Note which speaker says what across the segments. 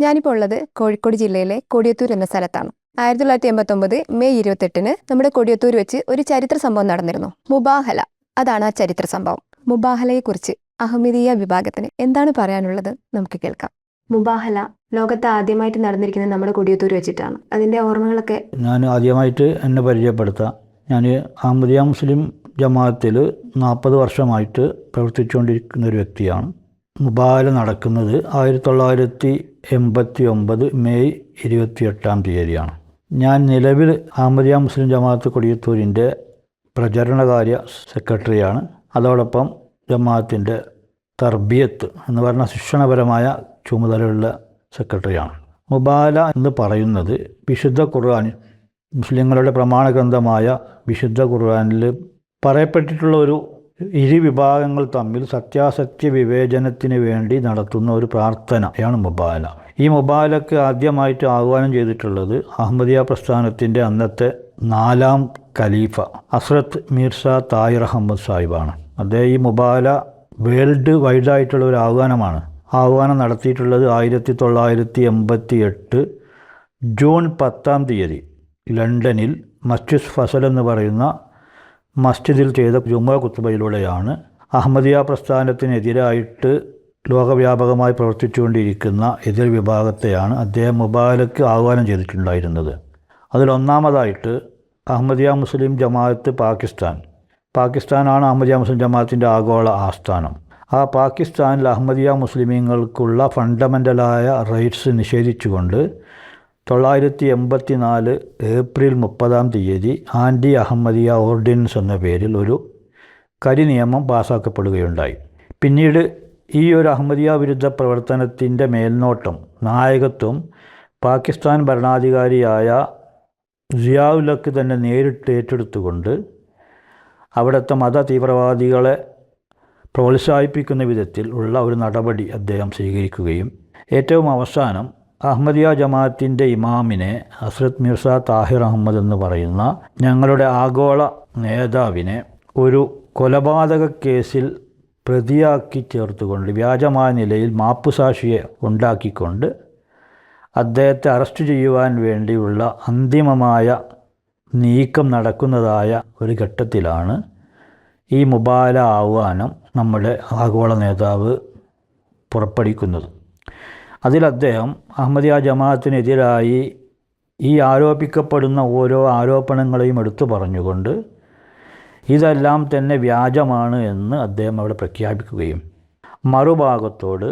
Speaker 1: ഞാനിപ്പോൾ ഉള്ളത് കോഴിക്കോട് ജില്ലയിലെ കൊടിയത്തൂർ എന്ന സ്ഥലത്താണ്. ആയിരത്തി തൊള്ളായിരത്തി എൺപത്തൊമ്പത് മെയ് ഇരുപത്തെട്ടിന് നമ്മുടെ കൊടിയത്തൂർ വെച്ച് ഒരു ചരിത്ര സംഭവം നടന്നിരുന്നു. മുബാഹല. അതാണ് ആ ചരിത്ര സംഭവം. മുബാഹലയെക്കുറിച്ച് അഹമ്മദീയ വിഭാഗത്തിന് എന്താണ് പറയാനുള്ളത് നമുക്ക് കേൾക്കാം. മുബാഹല ലോകത്ത് ആദ്യമായിട്ട് നടന്നിരിക്കുന്നത് നമ്മുടെ കൊടിയത്തൂർ വെച്ചിട്ടാണ്. അതിന്റെ ഓർമ്മകളൊക്കെ?
Speaker 2: ഞാൻ ആദ്യമായിട്ട് എന്നെ പരിചയപ്പെടുത്താം. ഞാൻ അഹമ്മദിയ മുസ്ലിം ജമാഅത്തിൽ നാൽപ്പത് വർഷമായിട്ട് പ്രവർത്തിച്ചുകൊണ്ടിരിക്കുന്ന ഒരു വ്യക്തിയാണ്. മുബാല നടക്കുന്നത് ആയിരത്തി തൊള്ളായിരത്തി എൺപത്തി ഒമ്പത് മെയ് ഇരുപത്തിയെട്ടാം തീയതിയാണ്. ഞാൻ നിലവിൽ അഹമ്മദിയ മുസ്ലിം ജമാഅത്ത് കൊടിയത്തൂരിന്റെ പ്രചരണകാര്യ സെക്രട്ടറിയാണ്. അതോടൊപ്പം ജമാഅത്തിന്റെ തർബിയത്ത് എന്ന് പറഞ്ഞ ശിക്ഷണപരമായ ചുമതലയുള്ള സെക്രട്ടറിയാണ്. മുബാല എന്ന് പറയുന്നത് വിശുദ്ധ ഖുർആൻ മുസ്ലിങ്ങളുടെ പ്രമാണ ഗ്രന്ഥമായ വിശുദ്ധ ഖുർആനിൽ പറയപ്പെട്ടിട്ടുള്ള ഒരു ഇരു വിഭാഗങ്ങൾ തമ്മിൽ സത്യാസത്യ വിവേചനത്തിന് വേണ്ടി നടത്തുന്ന ഒരു പ്രാർത്ഥനയാണ് മുബാല. ഈ മുബാലക്ക് ആദ്യമായിട്ട് ആഹ്വാനം ചെയ്തിട്ടുള്ളത് അഹമ്മദിയ പ്രസ്ഥാനത്തിന്റെ അന്നത്തെ നാലാം ഖലീഫ അസ്രത്ത് മീർസ തായിർ അഹമ്മദ് സാഹിബാണ്. അദ്ദേഹം ഈ മുബാല വേൾഡ് വൈഡായിട്ടുള്ള ഒരു ആഹ്വാനമാണ്. ആഹ്വാനം നടത്തിയിട്ടുള്ളത് ആയിരത്തി തൊള്ളായിരത്തി എൺപത്തി എട്ട് ജൂൺ പത്താം തീയതി ലണ്ടനിൽ മസ്ജിദ് ഫസൽ എന്ന് പറയുന്ന മസ്ജിദിൽ ചെയ്ത ജുമ കുത്തുബയിലൂടെയാണ് അഹമ്മദിയ പ്രസ്ഥാനത്തിനെതിരായിട്ട് ലോകവ്യാപകമായി പ്രവർത്തിച്ചുകൊണ്ടിരിക്കുന്ന എതിർ വിഭാഗത്തെയാണ് അദ്ദേഹം മുബാലക്ക് ആഹ്വാനം ചെയ്തിട്ടുണ്ടായിരുന്നത്. അതിലൊന്നാമതായിട്ട് അഹമ്മദിയ മുസ്ലിം ജമാഅത്ത് പാകിസ്ഥാൻ. പാകിസ്ഥാനാണ് അഹമ്മദിയ മുസ്ലിം ജമാഅത്തിന്റെ ആഗോള ആസ്ഥാനം. ആ പാകിസ്ഥാനിൽ അഹമ്മദിയ മുസ്ലിമീങ്ങൾക്കുള്ള ഫണ്ടമെന്റലായ റൈറ്റ്സ് നിഷേധിച്ചുകൊണ്ട് തൊള്ളായിരത്തി എൺപത്തി നാല് ഏപ്രിൽ മുപ്പതാം തീയതി ആന്റി അഹമ്മദിയ ഓർഡിനൻസ് എന്ന പേരിൽ ഒരു കരിനിയമം പാസാക്കപ്പെടുകയുണ്ടായി. പിന്നീട് ഈ ഒരു അഹമ്മദിയ വിരുദ്ധ പ്രവർത്തനത്തിന്റെ മേൽനോട്ടം നായകത്വം പാകിസ്ഥാൻ ഭരണാധികാരിയായ സിയാവുലക്ക് തന്നെ നേരിട്ട് ഏറ്റെടുത്തുകൊണ്ട് അവിടുത്തെ മത തീവ്രവാദികളെ പ്രോത്സാഹിപ്പിക്കുന്ന വിധത്തിൽ ഉള്ള ഒരു നടപടി അദ്ദേഹം സ്വീകരിക്കുകയും ഏറ്റവും അവസാനം അഹമ്മദിയ ജമാഅത്തിന്റെ ഇമാമിനെ ഹസ്രത് മിർസ താഹിർ അഹമ്മദ് എന്ന് പറയുന്ന ഞങ്ങളുടെ ആഗോള നേതാവിനെ ഒരു കൊലപാതക കേസിൽ പ്രതിയാക്കി ചേർത്തുകൊണ്ട് വ്യാജമായ നിലയിൽ മാപ്പുസാക്ഷിയെ ഉണ്ടാക്കിക്കൊണ്ട് അദ്ദേഹത്തെ അറസ്റ്റ് ചെയ്യുവാൻ വേണ്ടിയുള്ള അന്തിമമായ നീക്കം നടക്കുന്നതായ ഒരു ഘട്ടത്തിലാണ് ഈ മുബാല ആഹ്വാനം നമ്മുടെ ആഗോള നേതാവ് പുറപ്പെടുവിക്കുന്നത്. അതിൽ അദ്ദേഹം അഹമ്മദിയ ജമാഅത്തിനെതിരായി ഈ ആരോപിക്കപ്പെടുന്ന ഓരോ ആരോപണങ്ങളെയും എടുത്തു പറഞ്ഞുകൊണ്ട് ഇതെല്ലാം തന്നെ വ്യാജമാണ് എന്ന് അദ്ദേഹം അവിടെ പ്രഖ്യാപിക്കുകയും മറുഭാഗത്തോട്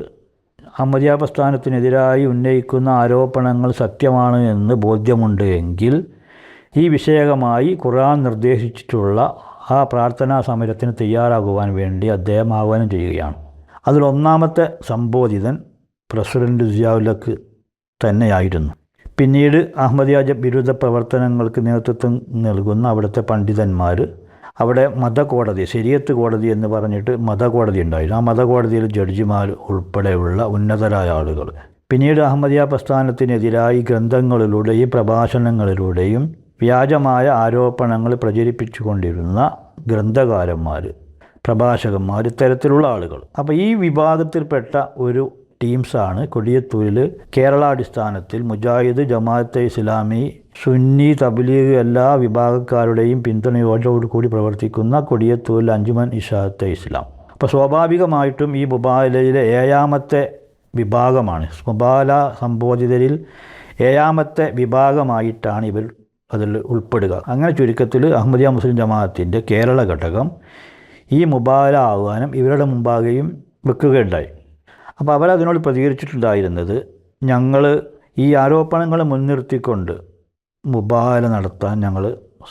Speaker 2: അഹമ്മദിയ പ്രസ്ഥാനത്തിനെതിരായി ഉന്നയിക്കുന്ന ആരോപണങ്ങൾ സത്യമാണ് എന്ന് ബോധ്യമുണ്ട് എങ്കിൽ ഈ വിഷയകമായി ഖുർആൻ നിർദ്ദേശിച്ചിട്ടുള്ള ആ പ്രാർത്ഥനാ സമരത്തിന് തയ്യാറാകുവാൻ വേണ്ടി അദ്ദേഹം ആഹ്വാനം ചെയ്യുകയാണ്. അതിലൊന്നാമത്തെ സംബോധിതൻ പ്രസിഡന്റ് സിയാവുലക്ക് തന്നെയായിരുന്നു. പിന്നീട് അഹമ്മദിയാജ വിരുദ്ധ പ്രവർത്തനങ്ങൾക്ക് നേതൃത്വം നൽകുന്ന അവിടുത്തെ പണ്ഡിതന്മാർ അവിടെ മതകോടതി ശരിയത്ത് കോടതി എന്ന് പറഞ്ഞിട്ട് മതകോടതി ഉണ്ടായിരുന്നു. ആ മതകോടതിയിൽ ജഡ്ജിമാർ ഉൾപ്പെടെയുള്ള ഉന്നതരായ ആളുകൾ. പിന്നീട് അഹമ്മദിയ പ്രസ്ഥാനത്തിനെതിരായി ഗ്രന്ഥങ്ങളിലൂടെയും പ്രഭാഷണങ്ങളിലൂടെയും വ്യാജമായ ആരോപണങ്ങൾ പ്രചരിപ്പിച്ചുകൊണ്ടിരുന്ന ഗ്രന്ഥകാരന്മാർ പ്രഭാഷകന്മാർ ഇത്തരത്തിലുള്ള ആളുകൾ. അപ്പോൾ ഈ വിഭാഗത്തിൽപ്പെട്ട ഒരു ടീംസാണ്. കൊടിയത്തൂരിൽ കേരളാടിസ്ഥാനത്തിൽ മുജാഹിദ് ജമാഅത്തെ ഇസ്ലാമി സുന്നി തബ്ലീഗ് എല്ലാ വിഭാഗക്കാരുടെയും പിന്തുണയോടുകൂടി പ്രവർത്തിക്കുന്ന കൊടിയത്തൂരിൽ അഞ്ചുമൻ ഇഷാത്തെ ഇസ്ലാം. അപ്പോൾ സ്വാഭാവികമായിട്ടും ഈ മുബാലയിലെ ഏഴാമത്തെ വിഭാഗമാണ്. മുബാല സംബോധിതരിൽ ഏഴാമത്തെ വിഭാഗമായിട്ടാണ് ഇവർ അതിൽ ഉൾപ്പെടുക. അങ്ങനെ ചുരുക്കത്തിൽ അഹമ്മദിയ മുസ്ലിം ജമാഅത്തിന്റെ കേരള ഘടകം ഈ മുബാല ആഹ്വാനം ഇവരുടെ മുമ്പാകെയും വെക്കുകയുണ്ടായി. അപ്പോൾ അവരതിനോട് പ്രതികരിച്ചിട്ടുണ്ടായിരുന്നത് ഞങ്ങൾ ഈ ആരോപണങ്ങൾ മുൻനിർത്തിക്കൊണ്ട് മുബാല നടത്താൻ ഞങ്ങൾ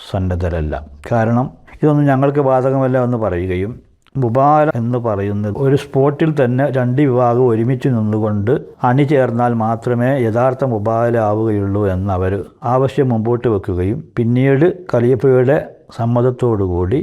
Speaker 2: സന്നദ്ധരല്ല. കാരണം ഇതൊന്നും ഞങ്ങൾക്ക് ബാധകമല്ല എന്ന് പറയുകയും മുബാല എന്ന് പറയുന്നത് ഒരു സ്പോട്ടിൽ തന്നെ രണ്ട് വിഭാഗം ഒരുമിച്ച് നിന്നുകൊണ്ട് അണിചേർന്നാൽ മാത്രമേ യഥാർത്ഥ മുബാല ആവുകയുള്ളൂ എന്നവർ ആവശ്യം മുമ്പോട്ട് വെക്കുകയും പിന്നീട് ഖലീഫയുടെ സമ്മതത്തോടുകൂടി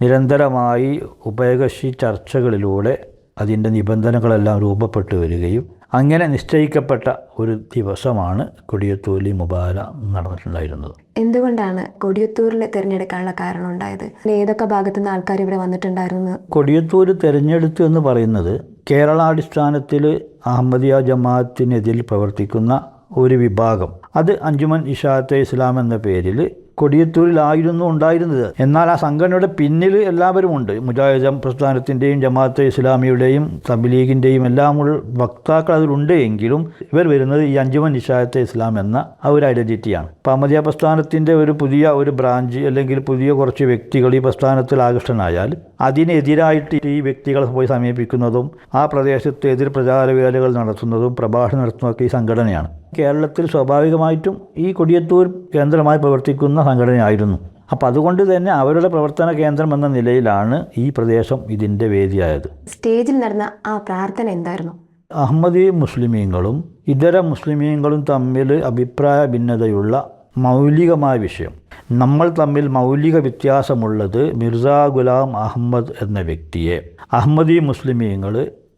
Speaker 2: നിരന്തരമായി ഉഭയകക്ഷി ചർച്ചകളിലൂടെ അതിന്റെ നിബന്ധനകളെല്ലാം രൂപപ്പെട്ടു വരികയും അങ്ങനെ നിശ്ചയിക്കപ്പെട്ട ഒരു ദിവസമാണ് കൊടിയത്തൂലി മുബാല നടന്നിട്ടുണ്ടായിരുന്നത്.
Speaker 1: എന്തുകൊണ്ടാണ് കൊടിയത്തൂരിൽ തിരഞ്ഞെടുക്കാനുള്ള കാരണം ഉണ്ടായത്? ഏതൊക്കെ ഭാഗത്തു നിന്ന് ആൾക്കാർ ഇവിടെ വന്നിട്ടുണ്ടായിരുന്നു?
Speaker 2: കൊടിയത്തൂർ തിരഞ്ഞെടുത്തു എന്ന് പറയുന്നത് കേരളാടിസ്ഥാനത്തിൽ അഹമ്മദിയ ജമാഅത്തിനെതിരിൽ പ്രവർത്തിക്കുന്ന ഒരു വിഭാഗം. അത് അഞ്ചുമൻ ഇഷാത്തെ ഇസ്ലാം എന്ന പേരിൽ കൊടിയത്തൂരിലായിരുന്നു ഉണ്ടായിരുന്നത്. എന്നാൽ ആ സംഘടനയുടെ പിന്നിൽ എല്ലാവരും ഉണ്ട്. മുജാഹിദ് പ്രസ്ഥാനത്തിന്റെയും ജമാഅത്തെ ഇസ്ലാമിയുടെയും തബ്ലീഗിന്റെയും എല്ലാമുള്ള വക്താക്കൾ അതിലുണ്ട് എങ്കിലും ഇവർ വരുന്നത് ഈ അഞ്ചുമൻ നിഷായത്തെ ഇസ്ലാം എന്ന ആ ഒരു ഐഡന്റിറ്റിയാണ്. അപ്പോൾ അഹമ്മദിയ പ്രസ്ഥാനത്തിന്റെ ഒരു പുതിയ ഒരു ബ്രാഞ്ച് അല്ലെങ്കിൽ പുതിയ കുറച്ച് വ്യക്തികൾ ഈ പ്രസ്ഥാനത്തിൽ ആകൃഷ്ടനായാൽ അതിനെതിരായിട്ട് ഈ വ്യക്തികളെ പോയി സമീപിക്കുന്നതും ആ പ്രദേശത്ത് എതിർ പ്രചാരവേലകൾ നടത്തുന്നതും പ്രഭാഷണം നടത്തുന്നതൊക്കെ ഈ സംഘടനയാണ്. കേരളത്തിൽ സ്വാഭാവികമായിട്ടും ഈ കൊടിയത്തൂർ കേന്ദ്രമായി പ്രവർത്തിക്കുന്ന സംഘടനയായിരുന്നു. അപ്പോൾ അതുകൊണ്ട് തന്നെ അവരുടെ പ്രവർത്തന കേന്ദ്രം എന്ന നിലയിലാണ് ഈ പ്രദേശം ഇതിന്റെ വേദിയായത്.
Speaker 1: സ്റ്റേജിൽ നടന്ന ആ പ്രാർത്ഥന എന്തായിരുന്നു?
Speaker 2: അഹമ്മദി മുസ്ലിമീങ്ങളും ഇതര മുസ്ലിമീങ്ങളും തമ്മിൽ അഭിപ്രായ ഭിന്നതയുള്ള മൗലികമായ വിഷയം. നമ്മൾ തമ്മിൽ മൗലിക വ്യത്യാസമുള്ളത് മിർസ ഗുലാം അഹമ്മദ് എന്ന വ്യക്തിയെ. അഹമ്മദി മുസ്ലിമീങ്ങൾ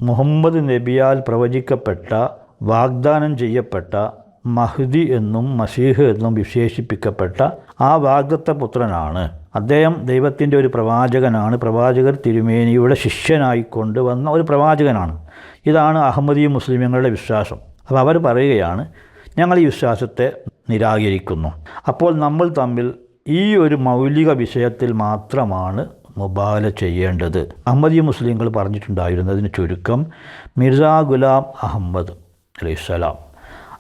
Speaker 2: മുഹമ്മദ് നബിയാൽ പ്രവചിക്കപ്പെട്ട വാഗ്ദാനം ചെയ്യപ്പെട്ട മഹ്ദി എന്നും മസീഹ് എന്നും വിശേഷിപ്പിക്കപ്പെട്ട ആ വാഗ്ദത്ത പുത്രനാണ്. അദ്ദേഹം ദൈവത്തിന്റെ ഒരു പ്രവാചകനാണ്. പ്രവാചകർ തിരുമേനിയുടെ ശിഷ്യനായി കൊണ്ടുവന്ന ഒരു പ്രവാചകനാണ്. ഇതാണ് അഹമ്മദീ മുസ്ലിമുകളുടെ വിശ്വാസം. അപ്പോൾ അവർ പറയുകയാണ് ഞങ്ങൾ ഈ വിശ്വാസത്തെ നിരാകരിക്കുന്നു. അപ്പോൾ നമ്മൾ തമ്മിൽ ഈ ഒരു മൗലിക വിഷയത്തിൽ മാത്രമാണ് മുബാല ചെയ്യേണ്ടത്. അഹമ്മദി മുസ്ലിങ്ങൾ പറഞ്ഞിട്ടുണ്ടായിരുന്നതിന് ചുരുക്കം മിർസ ഗുലാം അഹമ്മദ് അലൈഹിസ്സലാം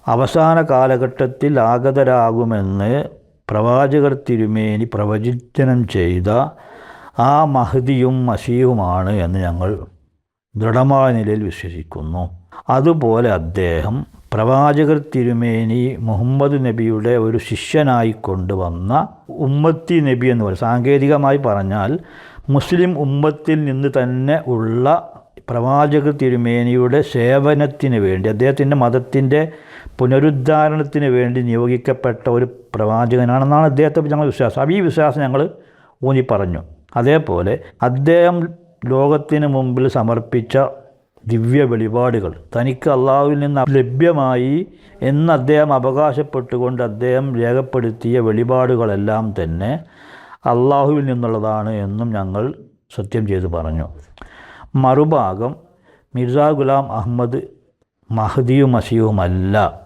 Speaker 2: അവസാന കാലഘട്ടത്തിൽ ആഗതരാകുമെന്ന് പ്രവാചകർ തിരുമേനി പ്രവചനം ചെയ്ത ആ മഹതിയും മസീഹുമാണ് എന്ന് ഞങ്ങൾ ദൃഢമായ നിലയിൽ വിശ്വസിക്കുന്നു. അതുപോലെ അദ്ദേഹം പ്രവാചകർ തിരുമേനി മുഹമ്മദ് നബിയുടെ ഒരു ശിഷ്യനായി കൊണ്ടുവന്ന ഉമ്മത്തി നബി എന്ന് പറയും. സാങ്കേതികമായി പറഞ്ഞാൽ മുസ്ലിം ഉമ്മത്തിൽ നിന്ന് തന്നെ ഉള്ള പ്രവാചക തിരുമേനിയുടെ സേവനത്തിന് വേണ്ടി അദ്ദേഹത്തിന്റെ മതത്തിന്റെ പുനരുദ്ധാരണത്തിന് വേണ്ടി നിയോഗിക്കപ്പെട്ട ഒരു പ്രവാചകനാണെന്നാണ് അദ്ദേഹത്തെ ഞങ്ങൾ വിശ്വാസം. ഈ വിശ്വാസം ഞങ്ങൾ ഊന്നി പറഞ്ഞു അതേപോലെ അദ്ദേഹം ലോകത്തിന് മുമ്പിൽ സമർപ്പിച്ച ദിവ്യ വെളിപാടുകൾ തനിക്ക് അള്ളാഹുവിൽ നിന്ന് ലഭ്യമായി എന്ന് അദ്ദേഹം അവകാശപ്പെട്ടുകൊണ്ട് അദ്ദേഹം രേഖപ്പെടുത്തിയ വെളിപാടുകളെല്ലാം തന്നെ അള്ളാഹുവിൽ നിന്നുള്ളതാണ് എന്നും ഞങ്ങൾ സത്യം ചെയ്തു പറഞ്ഞു. മറുഭാഗം മിർസ ഗുലാം അഹമ്മദ് മഹദിയും മസിയുമല്ല.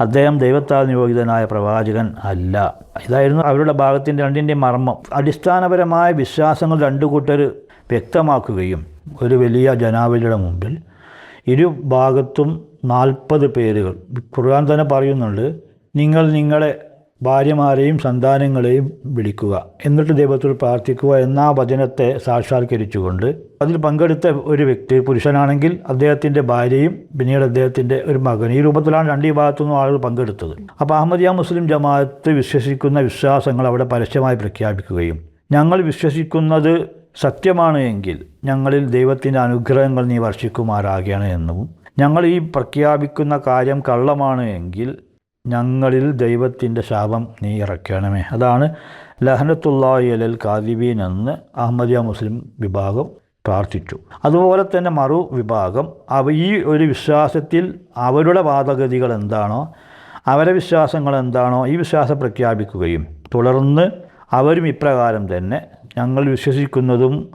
Speaker 2: അദ്ദേഹം ദൈവത്താൽ നിയോഗിതനായ പ്രവാചകൻ അല്ല. ഇതായിരുന്നു അവരുടെ ഭാഗത്തിന്റെ രണ്ടിന്റെ മർമ്മം. അടിസ്ഥാനപരമായ വിശ്വാസങ്ങൾ രണ്ടു കൂട്ടർ വ്യക്തമാക്കുകയും ഒരു വലിയ ജനാവലിയുടെ മുമ്പിൽ ഇരു ഭാഗത്തും നാൽപ്പത് പേരുകൾ. ഖുർആൻ തന്നെ പറയുന്നുണ്ട് നിങ്ങൾ നിങ്ങളെ ഭാര്യമാരെയും സന്താനങ്ങളെയും വിളിക്കുക. എന്നിട്ട് ദൈവത്തോട് പ്രാർത്ഥിക്കുക എന്ന വചനത്തെ സാക്ഷാത്കരിച്ചുകൊണ്ട് അതിൽ പങ്കെടുത്ത ഒരു വ്യക്തി പുരുഷനാണെങ്കിൽ അദ്ദേഹത്തിന്റെ ഭാര്യയും പിന്നീട് അദ്ദേഹത്തിന്റെ ഒരു മകൻ ഈ രൂപത്തിലാണ് രണ്ട് ഈ ഭാഗത്തുനിന്നും ആളുകൾ പങ്കെടുത്തത്. അപ്പോൾ അഹമ്മദിയ മുസ്ലിം ജമാഅത്ത് വിശ്വസിക്കുന്ന വിശ്വാസങ്ങൾ അവിടെ പരസ്യമായി പ്രഖ്യാപിക്കുകയും ഞങ്ങൾ വിശ്വസിക്കുന്നത് സത്യമാണ് എങ്കിൽ ഞങ്ങളിൽ ദൈവത്തിന്റെ അനുഗ്രഹങ്ങൾ നീ വർഷിക്കുമാരാകണം എന്നും ഞങ്ങൾ ഈ പ്രഖ്യാപിക്കുന്ന കാര്യം കള്ളമാണ് എങ്കിൽ ഞങ്ങളിൽ ദൈവത്തിന്റെ ശാപം നീ ഇറക്കണമേ അതാണ് ലഹനത്തുള്ള അലൽ കാദിബീൻ എന്ന് അഹമ്മദിയ മുസ്ലിം വിഭാഗം പ്രാർത്ഥിച്ചു. അതുപോലെ തന്നെ മറു വിഭാഗം. അവ ഈ ഒരു വിശ്വാസത്തിൽ അവരുടെ വാദഗതികൾ എന്താണോ അവരെ വിശ്വാസങ്ങൾ എന്താണോ ഈ വിശ്വാസം പ്രഖ്യാപിക്കുകയും തുടർന്ന് അവരും ഇപ്രകാരം തന്നെ ഞങ്ങൾ വിശ്വസിക്കുന്നതും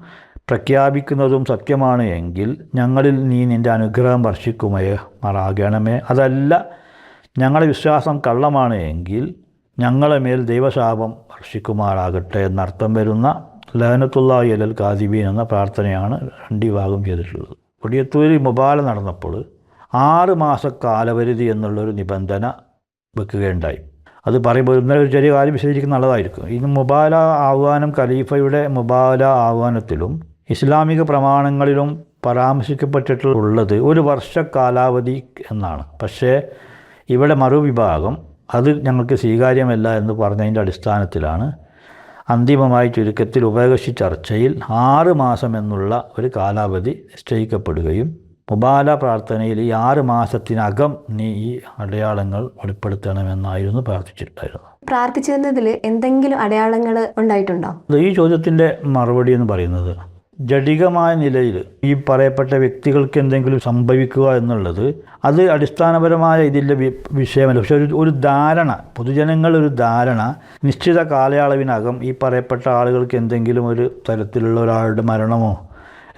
Speaker 2: പ്രഖ്യാപിക്കുന്നതും സത്യമാണ് എങ്കിൽ ഞങ്ങളിൽ നീ നിന്റെ അനുഗ്രഹം വർഷിക്കുമേ മറാകണമേ. അതല്ല ഞങ്ങളുടെ വിശ്വാസം കള്ളമാണ് എങ്കിൽ ഞങ്ങളെ മേൽ ദൈവശാപം വർഷിക്കുമാറാകട്ടെ എന്നർത്ഥം വരുന്ന ലഹനത്തുല്ലാഹി അലൽ കാദിബീൻ എന്ന പ്രാർത്ഥനയാണ് രണ്ട് വിഭാഗം ചെയ്തിട്ടുള്ളത്. കൊടിയത്തൂരി മുബാല നടന്നപ്പോൾ ആറ് മാസ കാലപരിധി എന്നുള്ളൊരു നിബന്ധന വെക്കുകയുണ്ടായി. അത് പറയുമ്പോൾ ഇന്നലെ ഒരു ചെറിയ കാര്യം വിശദീകരിക്കുന്ന നല്ലതായിരിക്കും. ഇത് മുബാല ആഹ്വാനം ഖലീഫയുടെ മുബാല ആഹ്വാനത്തിലും ഇസ്ലാമിക പ്രമാണങ്ങളിലും പരാമർശിക്കപ്പെട്ടിട്ടുള്ളത് ഒരു വർഷ കാലാവധി എന്നാണ്. പക്ഷേ ഇവിടെ മറുവിഭാഗം അത് ഞങ്ങൾക്ക് സ്വീകാര്യമല്ല എന്ന് പറഞ്ഞതിന്റെ അടിസ്ഥാനത്തിലാണ് അന്തിമമായി ചുരുക്കത്തിൽ ഉഭയകക്ഷി ചർച്ചയിൽ ആറ് മാസം എന്നുള്ള ഒരു കാലാവധി നിശ്ചയിക്കപ്പെടുകയും മുബാല പ്രാർത്ഥനയിൽ ഈ ആറ് മാസത്തിനകം നീ ഈ അടയാളങ്ങൾ വെളിപ്പെടുത്തണമെന്നായിരുന്നു പ്രാർത്ഥിച്ചിട്ടുണ്ടായിരുന്നത്.
Speaker 1: പ്രാർത്ഥിച്ചിരുന്നതിൽ എന്തെങ്കിലും അടയാളങ്ങൾ ഉണ്ടായിട്ടുണ്ടോ?
Speaker 2: ഈ ചോദ്യത്തിന്റെ മറുപടി എന്ന് പറയുന്നത് ജഡികമായ നിലയിൽ ഈ പറയപ്പെട്ട വ്യക്തികൾക്ക് എന്തെങ്കിലും സംഭവിക്കുക എന്നുള്ളത് അത് അടിസ്ഥാനപരമായ ഇതിന്റെ വിഷയമല്ല. പക്ഷെ ഒരു ഒരു ധാരണ പൊതുജനങ്ങൾ ഒരു ധാരണ നിശ്ചിത കാലയളവിനകം ഈ പറയപ്പെട്ട ആളുകൾക്ക് എന്തെങ്കിലും ഒരു തരത്തിലുള്ള ഒരാളുടെ മരണമോ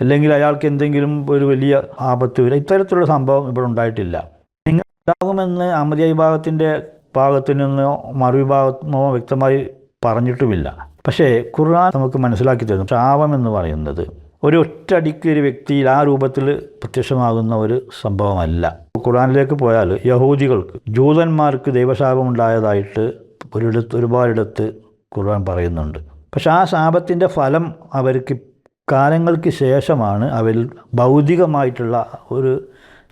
Speaker 2: അല്ലെങ്കിൽ അയാൾക്ക് എന്തെങ്കിലും ഒരു വലിയ ആപത്ത് വരിക ഇത്തരത്തിലുള്ള സംഭവം ഇവിടെ ഉണ്ടായിട്ടില്ല. നിങ്ങൾ ഉണ്ടാകുമെന്ന് അമൃത വിഭാഗത്തിന്റെ ഭാഗത്തു നിന്നോ മറുവിഭാഗമോ വ്യക്തമായി പറഞ്ഞിട്ടുമില്ല. പക്ഷേ ഖുർആൻ നമുക്ക് മനസ്സിലാക്കി തരുന്നു. ശാപം എന്ന് പറയുന്നത് ഒരു ഒറ്റടിക്ക് ഒരു വ്യക്തിയിൽ ആ രൂപത്തിൽ പ്രത്യക്ഷമാകുന്ന ഒരു സംഭവമല്ല. ഖുർആനിലേക്ക് പോയാൽ യഹൂദികൾക്ക് ജൂതന്മാർക്ക് ദൈവശാപം ഉണ്ടായതായിട്ട് ഒരിടത്ത് ഒരുപാടിടത്ത് ഖുർആൻ പറയുന്നുണ്ട്. പക്ഷെ ആ ശാപത്തിന്റെ ഫലം അവർക്ക് കാലങ്ങൾക്ക് ശേഷമാണ് അവരിൽ ഭൗതികമായിട്ടുള്ള ഒരു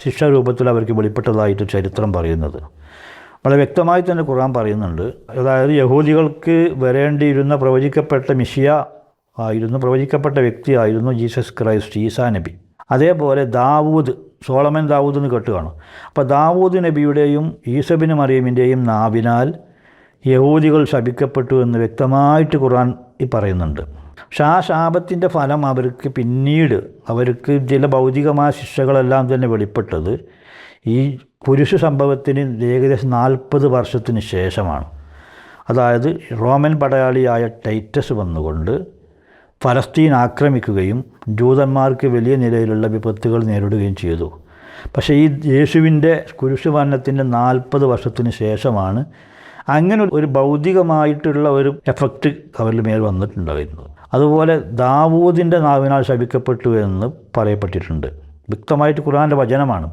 Speaker 2: ശിക്ഷാരൂപത്തിൽ അവർക്ക് വെളിപ്പെട്ടതായിട്ട് ചരിത്രം പറയുന്നത്. വളരെ വ്യക്തമായി തന്നെ ഖുർആൻ പറയുന്നുണ്ട്. അതായത് യഹൂദികൾക്ക് വരേണ്ടിയിരുന്ന പ്രവചിക്കപ്പെട്ട മിഷിയ ആയിരുന്നു പ്രവചിക്കപ്പെട്ട വ്യക്തിയായിരുന്നു ജീസസ് ക്രൈസ്റ്റ് ഈസാ നബി. അതേപോലെ ദാവൂദ് സോളമൻ ദാവൂദ് എന്ന് കേട്ട് കാണും. അപ്പോൾ ദാവൂദ് നബിയുടെയും ഈസബിന് മറിയമിന്റെയും നാവിനാൽ യഹൂദികൾ ശപിക്കപ്പെട്ടു എന്ന് വ്യക്തമായിട്ട് ഖുർആൻ ഈ പറയുന്നുണ്ട്. പക്ഷെ ആ ശാപത്തിന്റെ ഫലം അവർക്ക് പിന്നീട് അവർക്ക് ചില ഭൗതികമായ ശിക്ഷകളെല്ലാം തന്നെ വെളിപ്പെട്ടത് ഈ പുരുഷ സംഭവത്തിന് ഏകദേശം നാൽപ്പത് വർഷത്തിന് ശേഷമാണ്. അതായത് റോമൻ പടയാളിയായ ടൈറ്റസ് വന്നുകൊണ്ട് ഫലസ്തീൻ ആക്രമിക്കുകയും ജൂതന്മാർക്ക് വലിയ നിലയിലുള്ള വിപത്തുകൾ നേരിടുകയും ചെയ്തു. പക്ഷേ ഈ യേശുവിന്റെ കുരിശുമരണത്തിന്റെ നാൽപ്പത് വർഷത്തിന് ശേഷമാണ് അങ്ങനെ ഒരു ഭൗതികമായിട്ടുള്ള ഒരു എഫക്റ്റ് അവരുടെ മേൽ വന്നിട്ടുണ്ടായിരുന്നത് അതുപോലെ ദാവൂദിന്റെ നാവിനാൽ ശപിക്കപ്പെട്ടു എന്ന് പറയപ്പെട്ടിട്ടുണ്ട്. വ്യക്തമായിട്ട് ഖുർആന്റെ വചനമാണ്.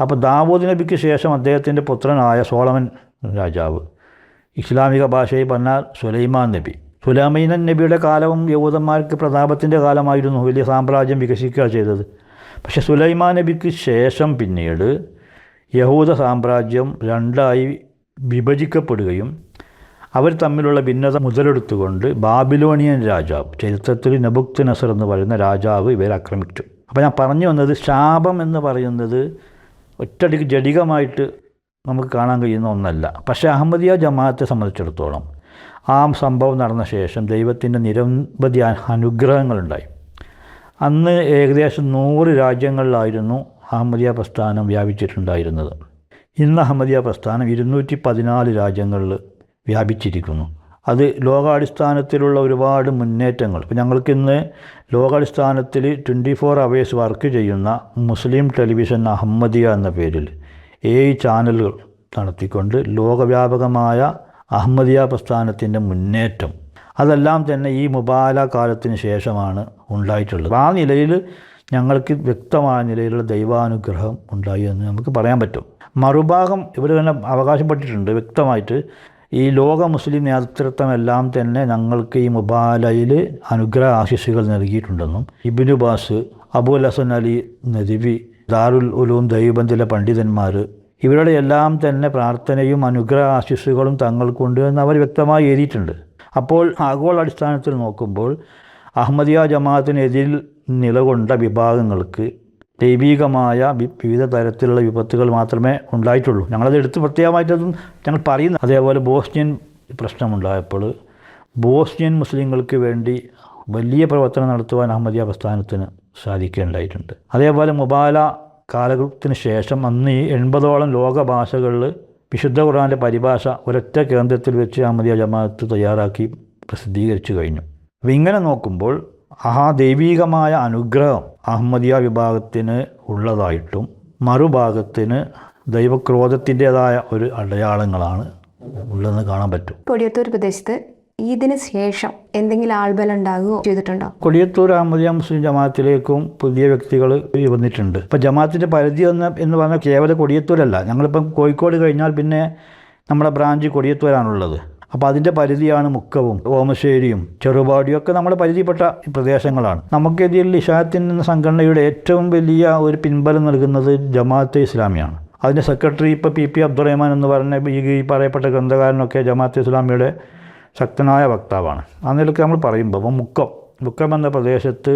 Speaker 2: അപ്പോൾ ദാവൂദ് നബിക്ക് ശേഷം അദ്ദേഹത്തിന്റെ പുത്രനായ സോളമൻ രാജാവ്. ഇസ്ലാമിക ഭാഷയിൽ പറഞ്ഞാൽ സുലൈമാൻ നബി. സുലൈമാൻ നബിയുടെ കാലവും യഹൂദന്മാർക്ക് പ്രതാപത്തിന്റെ കാലമായിരുന്നു വലിയ സാമ്രാജ്യം വികസിക്കുക ചെയ്തത്. പക്ഷേ സുലൈമാൻ നബിക്ക് ശേഷം പിന്നീട് യഹൂദ സാമ്രാജ്യം രണ്ടായി വിഭജിക്കപ്പെടുകയും അവർ തമ്മിലുള്ള ഭിന്നത മുതലെടുത്തുകൊണ്ട് ബാബിലോണിയൻ രാജാവ് ചരിത്രത്തിൽ നബുക്ത് നസർ എന്ന് പറയുന്ന രാജാവ് ഇവരെ ആക്രമിച്ചു. അപ്പോൾ ഞാൻ പറഞ്ഞു വന്നത് ശാപം എന്ന് പറയുന്നത് ഒറ്റയടിക്ക് ജടികമായിട്ട് നമുക്ക് കാണാൻ കഴിയുന്ന ഒന്നല്ല. പക്ഷേ അഹമ്മദിയ ജമാഅത്തെ സംബന്ധിച്ചിടത്തോളം ആ സംഭവം നടന്ന ശേഷം ദൈവത്തിന്റെ നിരവധി അനുഗ്രഹങ്ങളുണ്ടായി. അന്ന് ഏകദേശം നൂറ് രാജ്യങ്ങളിലായിരുന്നു അഹമ്മദിയ പ്രസ്ഥാനം വ്യാപിച്ചിട്ടുണ്ടായിരുന്നത്. ഇന്ന് അഹമ്മദിയ പ്രസ്ഥാനം ഇരുന്നൂറ്റി പതിനാല് രാജ്യങ്ങളിൽ വ്യാപിച്ചിരിക്കുന്നു. അത് ലോകാടിസ്ഥാനത്തിലുള്ള ഒരുപാട് മുന്നേറ്റങ്ങൾ. ഇപ്പോൾ ഞങ്ങൾക്കിന്ന് ലോകാടിസ്ഥാനത്തിൽ ട്വന്റി ഫോർ അവേഴ്സ് വർക്ക് ചെയ്യുന്ന മുസ്ലിം ടെലിവിഷൻ അഹമ്മദിയ എന്ന പേരിൽ ഏഴ് ചാനലുകൾ നടത്തിക്കൊണ്ട് ലോകവ്യാപകമായ അഹമ്മദിയ പ്രസ്ഥാനത്തിന്റെ മുന്നേറ്റം. അതെല്ലാം തന്നെ ഈ മുബാല കാലത്തിന് ശേഷമാണ് ഉണ്ടായിട്ടുള്ളത്. ആ നിലയിൽ ഞങ്ങൾക്ക് വ്യക്തമായ നിലയിലുള്ള ദൈവാനുഗ്രഹം ഉണ്ടായി എന്ന് നമുക്ക് പറയാൻ പറ്റും. മറുഭാഗം ഇവർ തന്നെ അവകാശപ്പെട്ടിട്ടുണ്ട് വ്യക്തമായിട്ട് ഈ ലോക മുസ്ലിം നേതൃത്വമെല്ലാം തന്നെ ഞങ്ങൾക്ക് ഈ മുബാലയിൽ അനുഗ്രഹ ആശിസുകൾ നൽകിയിട്ടുണ്ടെന്നും ഇബിനു ബാസ് അബുൽ ഹസൻ അലി നദിവി ദാറുൽ ഉലൂം ദൈവബന്ധിലെ പണ്ഡിതന്മാർ ഇവരുടെ എല്ലാം തന്നെ പ്രാർത്ഥനയും അനുഗ്രഹ ആശിസുകളും തങ്ങൾക്കുണ്ട് എന്ന് അവർ വ്യക്തമായി എഴുതിയിട്ടുണ്ട്. അപ്പോൾ ആഗോള അടിസ്ഥാനത്തിൽ നോക്കുമ്പോൾ അഹമ്മദിയ ജമാഅത്തിനെതിരിൽ നിലകൊണ്ട വിഭാഗങ്ങൾക്ക് ദൈവീകമായ വിവിധ തരത്തിലുള്ള വിപത്തുകൾ മാത്രമേ ഉണ്ടായിട്ടുള്ളൂ. ഞങ്ങളത് എടുത്ത് പ്രത്യേകമായിട്ടതും ഞങ്ങൾ പറയുന്നു. അതേപോലെ ബോസ്നിയൻ പ്രശ്നമുണ്ടായപ്പോൾ ബോസ്നിയൻ മുസ്ലിങ്ങൾക്ക് വേണ്ടി വലിയ പ്രവർത്തനം നടത്തുവാൻ അഹമ്മദിയ പ്രസ്ഥാനത്തിന് സാധിക്കുകയുണ്ടായിട്ടുണ്ട് അതേപോലെ മുബാല കാലത്തിന് ശേഷം അന്ന് ഈ എൺപതോളം ലോക ഭാഷകളിൽ വിശുദ്ധ ഖുർആാന്റെ പരിഭാഷ ഒരൊറ്റ കേന്ദ്രത്തിൽ വെച്ച് അഹമ്മദിയ ജമാഅത്ത് തയ്യാറാക്കി പ്രസിദ്ധീകരിച്ചു കഴിഞ്ഞു. അപ്പം ഇങ്ങനെ നോക്കുമ്പോൾ ആ ദൈവീകമായ അനുഗ്രഹം അഹമ്മദിയ വിഭാഗത്തിന് ഉള്ളതായിട്ടും മറുഭാഗത്തിന് ദൈവക്രോധത്തിന്റെതായ ഒരു അടയാളങ്ങളാണ് ഉള്ളതെന്ന് കാണാൻ പറ്റും.
Speaker 1: കൊടിയത്തൂർ പ്രദേശത്ത് ഇതിന് ശേഷം എന്തെങ്കിലും ആൾബലം ഉണ്ടാകുകയോ ചെയ്തിട്ടുണ്ടോ?
Speaker 2: കൊടിയത്തൂർ അഹമ്മദിയ മുസ്ലിം ജമാഅത്തിലേക്കും പുതിയ വ്യക്തികൾ വന്നിട്ടുണ്ട്. ഇപ്പം ജമാഅത്തിന്റെ പരിധി എന്ന് എന്ന് പറഞ്ഞാൽ കേവലം കൊടിയത്തൂരല്ല. ഞങ്ങളിപ്പം കോഴിക്കോട് കഴിഞ്ഞാൽ പിന്നെ നമ്മുടെ ബ്രാഞ്ച് കൊടിയത്തൂരാണുള്ളത്. അപ്പോൾ അതിന്റെ പരിധിയാണ് മുക്കവും ഓമശ്ശേരിയും ചെറുപാടിയും ഒക്കെ നമ്മുടെ പരിധിപ്പെട്ട പ്രദേശങ്ങളാണ്. നമുക്കെതിരിൽ ഇഷാത്തിൻ എന്ന സംഘടനയുടെ ഏറ്റവും വലിയ ഒരു പിൻബലം നൽകുന്നത് ജമാഅത്തെ ഇസ്ലാമിയാണ്. അതിന്റെ സെക്രട്ടറി ഇപ്പോൾ പി പി അബ്ദുറഹ്മാൻ എന്ന് പറഞ്ഞ ഈ പറയപ്പെട്ട ഗ്രന്ഥകാരനൊക്കെ ജമാഅത്തെ ഇസ്ലാമിയുടെ ശക്തനായ വക്താവാണ്. ആ നിലയ്ക്ക് നമ്മൾ പറയുമ്പോൾ മുക്കം മുക്കം എന്ന പ്രദേശത്ത്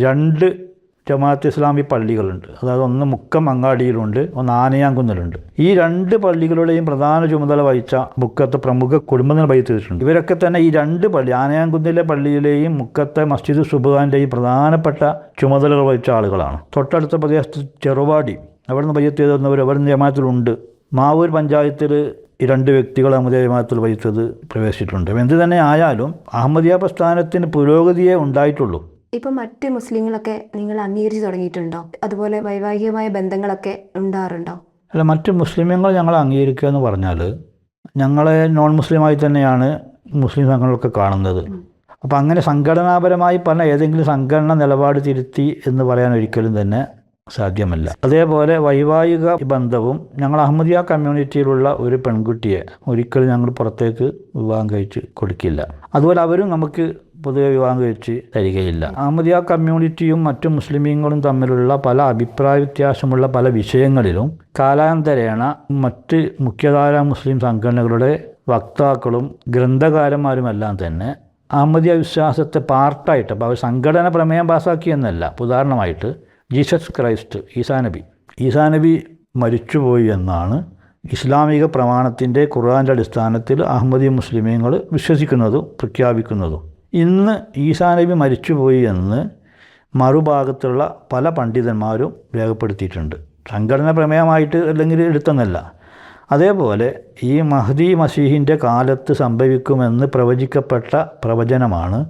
Speaker 2: രണ്ട് ജമാഅത്ത് ഇസ്ലാമി പള്ളികളുണ്ട്. അതായത് ഒന്ന് മുക്കം അങ്ങാടിയിലുണ്ട് ഒന്ന് ആനയാങ്കുന്നിലുണ്ട്. ഈ രണ്ട് പള്ളികളുടെയും പ്രധാന ചുമതല വഹിച്ച മുക്കത്തെ പ്രമുഖ കുടുംബങ്ങൾ വഹിച്ചിട്ടുണ്ട് ഇവരൊക്കെ തന്നെ ഈ രണ്ട് പള്ളി ആനയാങ്കുന്നിലെ പള്ളിയിലെയും മുക്കത്തെ മസ്ജിദ് സുബാന്റെയും പ്രധാനപ്പെട്ട ചുമതലകൾ വഹിച്ച ആളുകളാണ്. തൊട്ടടുത്ത പ്രദേശത്ത് ചെറുവാടി അവിടെ നിന്ന് ബയ്യത്ത് ചെയ്തവർ നിന്ന് ജമാഅത്തിലുണ്ട്. മാവൂർ പഞ്ചായത്തിൽ ഈ രണ്ട് വ്യക്തികൾ അഹമ്മദിയ ജമാഅത്തിൽ വഹിച്ചത് പ്രവേശിച്ചിട്ടുണ്ട്. എന്ത് തന്നെ ആയാലും അഹമ്മദിയ പ്രസ്ഥാനത്തിന് പുരോഗതിയെ ഉണ്ടായിട്ടുള്ളൂ.
Speaker 1: ഇപ്പം മറ്റ് മുസ്ലിങ്ങളൊക്കെ നിങ്ങൾ അംഗീകരിച്ചു തുടങ്ങിയിട്ടുണ്ടോ? അതുപോലെ വൈവാഹികമായ ബന്ധങ്ങളൊക്കെ ഉണ്ടാറുണ്ടോ
Speaker 2: അല്ല മറ്റ് മുസ്ലിമങ്ങൾ ഞങ്ങൾ അംഗീകരിക്കുക എന്ന് പറഞ്ഞാൽ ഞങ്ങളെ നോൺ മുസ്ലിമായി തന്നെയാണ് മുസ്ലിം സംഘടനകളൊക്കെ കാണുന്നത്. അപ്പോൾ അങ്ങനെ സംഘടനാപരമായി പറഞ്ഞ ഏതെങ്കിലും സംഘടന നിലപാട് തിരുത്തി എന്ന് പറയാൻ ഒരിക്കലും തന്നെ സാധ്യമല്ല. അതേപോലെ വൈവാഹിക ബന്ധവും ഞങ്ങൾ അഹമ്മദിയ കമ്മ്യൂണിറ്റിയിലുള്ള ഒരു പെൺകുട്ടിയെ ഒരിക്കലും ഞങ്ങൾ പുറത്തേക്ക് വിവാഹം കഴിച്ച് കൊടുക്കില്ല. അതുപോലെ അവരും നമുക്ക് പൊതുവെ വിവാഹം കഴിച്ച് തരികയില്ല അഹമ്മദിയ കമ്മ്യൂണിറ്റിയും മറ്റു മുസ്ലിമീങ്ങളും തമ്മിലുള്ള പല അഭിപ്രായ വ്യത്യാസമുള്ള പല വിഷയങ്ങളിലും കാലാന്തരേണ മറ്റ് മുഖ്യധാര മുസ്ലിം സംഘടനകളുടെ വക്താക്കളും ഗ്രന്ഥകാരന്മാരുമെല്ലാം തന്നെ അഹമ്മദിയ വിശ്വാസത്തെ പാർട്ടായിട്ട് അപ്പോൾ അവർ സംഘടന പ്രമേയം പാസാക്കിയെന്നല്ല ഉദാഹരണമായിട്ട് ജീസസ് ക്രൈസ്റ്റ് ഈസാ നബി. ഈസാ നബി മരിച്ചുപോയി എന്നാണ് ഇസ്ലാമിക പ്രമാണത്തിന്റെ ഖുർആന്റെ അടിസ്ഥാനത്തിൽ അഹമ്മദി മുസ്ലിമീങ്ങൾ വിശ്വസിക്കുന്നതും പ്രഖ്യാപിക്കുന്നതും. ഇന്ന് ഈശാനബി മരിച്ചുപോയി എന്ന് മറുഭാഗത്തുള്ള പല പണ്ഡിതന്മാരും രേഖപ്പെടുത്തിയിട്ടുണ്ട്. സംഘടന പ്രമേയമായിട്ട് അല്ലെങ്കിൽ എടുത്തെന്നല്ല. അതേപോലെ ഈ മഹദി മസീഹിന്റെ കാലത്ത് സംഭവിക്കുമെന്ന് പ്രവചിക്കപ്പെട്ട പ്രവചനമാണ്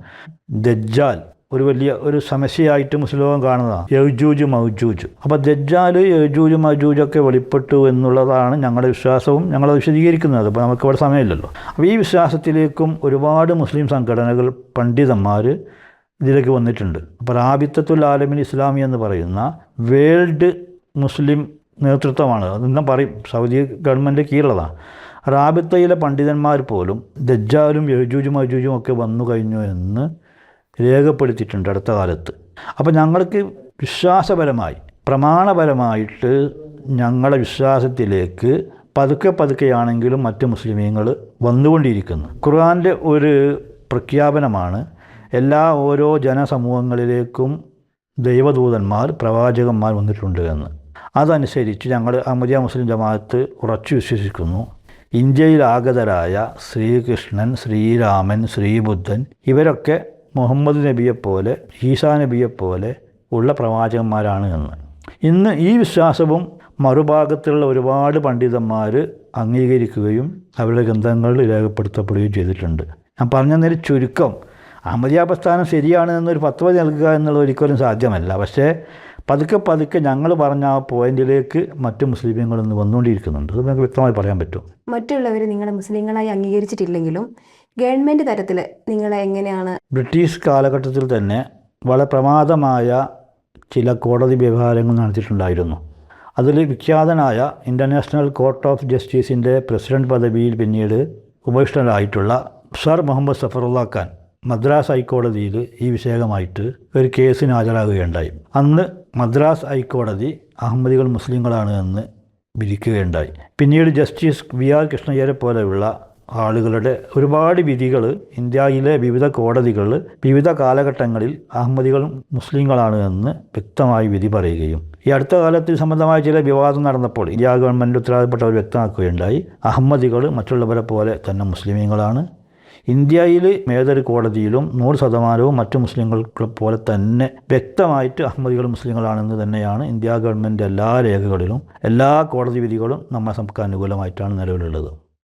Speaker 2: ദജ്ജാൽ. ഒരു വലിയ ഒരു സമസ്യയായിട്ട് മുസ്ലിം കാണുന്നതാണ്. യൗജൂജ് മൗജൂജ്. അപ്പോൾ ദജ്ജാൽ യൗജൂജ് മൗജൂജൊക്കെ വെളിപ്പെട്ടു എന്നുള്ളതാണ് ഞങ്ങളുടെ വിശ്വാസവും ഞങ്ങളത് വിശദീകരിക്കുന്നത്. അപ്പോൾ നമുക്ക് ഇവിടെ സമയമില്ലല്ലോ. അപ്പോൾ ഈ വിശ്വാസത്തിലേക്കും ഒരുപാട് മുസ്ലിം സംഘടനകൾ പണ്ഡിതന്മാർ ഇതിലേക്ക് വന്നിട്ടുണ്ട്. അപ്പോൾ റാബിത്തത്തുൽ ആലമിൻ ഇസ്ലാമി എന്ന് പറയുന്ന വേൾഡ് മുസ്ലിം നേതൃത്വമാണ്. അതെന്നും പറയും? സൗദി ഗവൺമെന്റ് കീഴുള്ളതാണ് റാബിത്തയിലെ പണ്ഡിതന്മാർ പോലും ദജ്ജാലും യജൂജും അജൂജും ഒക്കെ വന്നു കഴിഞ്ഞു എന്ന് രേഖപ്പെടുത്തിയിട്ടുണ്ട് അടുത്ത കാലത്ത്. അപ്പോൾ ഞങ്ങൾക്ക് വിശ്വാസപരമായി പ്രമാണപരമായിട്ട് ഞങ്ങളുടെ വിശ്വാസത്തിലേക്ക് പതുക്കെ പതുക്കെയാണെങ്കിലും മറ്റ് മുസ്ലിമീങ്ങൾ വന്നുകൊണ്ടിരിക്കുന്നു. ഖുർആാന്റെ ഒരു പ്രഖ്യാപനമാണ് എല്ലാ ഓരോ ജനസമൂഹങ്ങളിലേക്കും ദൈവദൂതന്മാർ പ്രവാചകന്മാർ വന്നിട്ടുണ്ട് എന്ന്. അതനുസരിച്ച് ഞങ്ങൾ അഹമ്മദിയ മുസ്ലിം ജമാഅത്ത് ഉറച്ചു വിശ്വസിക്കുന്നു. ഇന്ത്യയിൽ ആഗതരായ ശ്രീകൃഷ്ണൻ ശ്രീരാമൻ ശ്രീബുദ്ധൻ ഇവരൊക്കെ മുഹമ്മദ് നബിയെപ്പോലെ ഈസാ നബിയെപ്പോലെ ഉള്ള പ്രവാചകന്മാരാണ് എന്ന്. ഇന്ന് ഈ വിശ്വാസവും മറുഭാഗത്തുള്ള ഒരുപാട് പണ്ഡിതന്മാർ അംഗീകരിക്കുകയും അവരുടെ ഗ്രന്ഥങ്ങളിൽ രേഖപ്പെടുത്തപ്പെടുകയും ചെയ്തിട്ടുണ്ട്. ഞാൻ പറഞ്ഞ ചുരുക്കം. അഹമ്മദിയ പ്രസ്ഥാനം ശരിയാണ് എന്നൊരു പത്വ നൽകുക എന്നുള്ളത് ഒരിക്കലും സാധ്യമല്ല. പക്ഷേ പതുക്കെ പതുക്കെ ഞങ്ങൾ പറഞ്ഞ ആ പോയിന്റിലേക്ക് മറ്റു മുസ്ലിമീങ്ങളൊന്ന് വന്നുകൊണ്ടിരിക്കുന്നുണ്ട്. അത് നമുക്ക് വ്യക്തമായി പറയാൻ പറ്റും.
Speaker 1: മറ്റുള്ളവർ നിങ്ങളെ മുസ്ലിങ്ങളായി അംഗീകരിച്ചിട്ടില്ലെങ്കിലും ഗവൺമെന്റ് തരത്തിൽ നിങ്ങൾ എങ്ങനെയാണ്
Speaker 2: ബ്രിട്ടീഷ് കാലഘട്ടത്തിൽ തന്നെ വളരെ പ്രമാദമായ ചില കോടതി വ്യവഹാരങ്ങൾ നടത്തിയിട്ടുണ്ടായിരുന്നു. അതിൽ വിഖ്യാതനായ ഇന്റർനാഷണൽ കോർട്ട് ഓഫ് ജസ്റ്റിസിന്റെ പ്രസിഡന്റ് പദവിയിൽ പിന്നീട് ഉപവിഷ്ടനായിട്ടുള്ള സർ മുഹമ്മദ് സഫറുള്ള ഖാൻ മദ്രാസ് ഹൈക്കോടതിയിൽ ഈ വിഷയമായിട്ട് ഒരു കേസിന് ഹാജരാകുകയുണ്ടായി. അന്ന് മദ്രാസ് ഹൈക്കോടതി അഹമ്മദികൾ മുസ്ലിങ്ങളാണ് എന്ന് വിധിക്കുകയുണ്ടായി. പിന്നീട് ജസ്റ്റിസ് വി ആർ കൃഷ്ണയ്യരെ പോലെയുള്ള ആളുകളുടെ ഒരുപാട് വിധികൾ ഇന്ത്യയിലെ വിവിധ കോടതികൾ വിവിധ കാലഘട്ടങ്ങളിൽ അഹമ്മദികളും മുസ്ലിങ്ങളാണ് എന്ന് വ്യക്തമായി വിധി പറയുകയും ഈ അടുത്ത കാലത്ത് സംബന്ധമായ ചില വിവാദം നടന്നപ്പോൾ ഇന്ത്യ ഗവൺമെന്റ് ഉത്തരവാദപ്പെട്ടവർ വ്യക്തമാക്കുകയുണ്ടായി. അഹമ്മദികൾ മറ്റുള്ളവരെ പോലെ തന്നെ മുസ്ലിമീങ്ങളാണ്. ഇന്ത്യയിൽ ഏതൊരു കോടതിയിലും നൂറ് ശതമാനവും മറ്റു മുസ്ലിങ്ങൾക്ക് പോലെ തന്നെ വ്യക്തമായിട്ട് അഹമ്മദികൾ മുസ്ലിങ്ങളാണെന്ന് തന്നെയാണ് ഇന്ത്യ ഗവൺമെന്റ് എല്ലാ രേഖകളിലും എല്ലാ കോടതി വിധികളും നമ്മുടെ നമുക്ക് അനുകൂലമായിട്ടാണ് നിലവിലുള്ളത്.